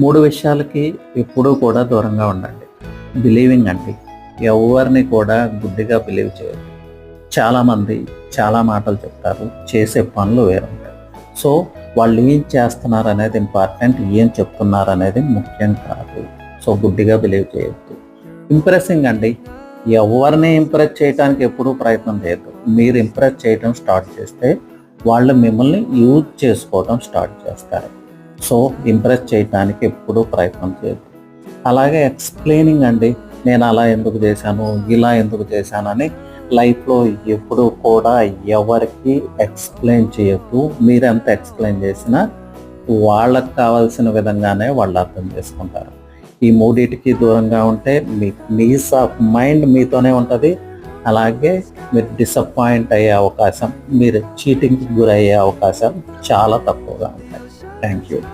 మూడు విషయాలకి ఎప్పుడూ కూడా దూరంగా ఉండండి. బిలీవింగ్ అండి. ఎవరిని కూడా గుడ్డిగా బిలీవ్ చేయదు చాలామంది చాలా మాటలు చెప్తారు. చేసే పనులు వేరుంటాయి. సో వాళ్ళు ఏం చేస్తున్నారు అనేది ఇంపార్టెంట్ ఏం చెప్తున్నారు అనేది ముఖ్యం కాదు. సో గుడ్డిగా బిలీవ్ చేయొద్దు. ఇంప్రెసింగ్ అండి. ఎవరిని ఇంప్రెస్ చేయడానికి ఎప్పుడూ ప్రయత్నం చేయొద్దు. మీరు ఇంప్రెస్ చేయడం స్టార్ట్ చేస్తే వాళ్ళు మిమ్మల్ని యూజ్ చేసుకోవడం స్టార్ట్ చేస్తారు. సో ఇంప్రెస్ చేయడానికి ఎప్పుడూ ప్రయత్నం చేయదు అలాగే ఎక్స్ప్లెయినింగ్ అండి నేను అలా ఎందుకు చేశాను ఇలా ఎందుకు చేశానని లైఫ్లో ఎప్పుడు కూడా ఎవరికి ఎక్స్ప్లెయిన్ చేయొద్దు. మీరు ఎంత ఎక్స్ప్లెయిన్ చేసినా వాళ్ళకి కావాల్సిన విధంగానే వాళ్ళు అర్థం చేసుకుంటారు. ఈ మూడింటికి దూరంగా ఉంటే మీ పీస్ ఆఫ్ మైండ్ మీతోనే ఉంటుంది. అలాగే మీరు డిసప్పాయింట్ అయ్యే అవకాశం మీరు చీటింగ్కి గురయ్యే అవకాశం చాలా తక్కువగా ఉంటాయి. Thank you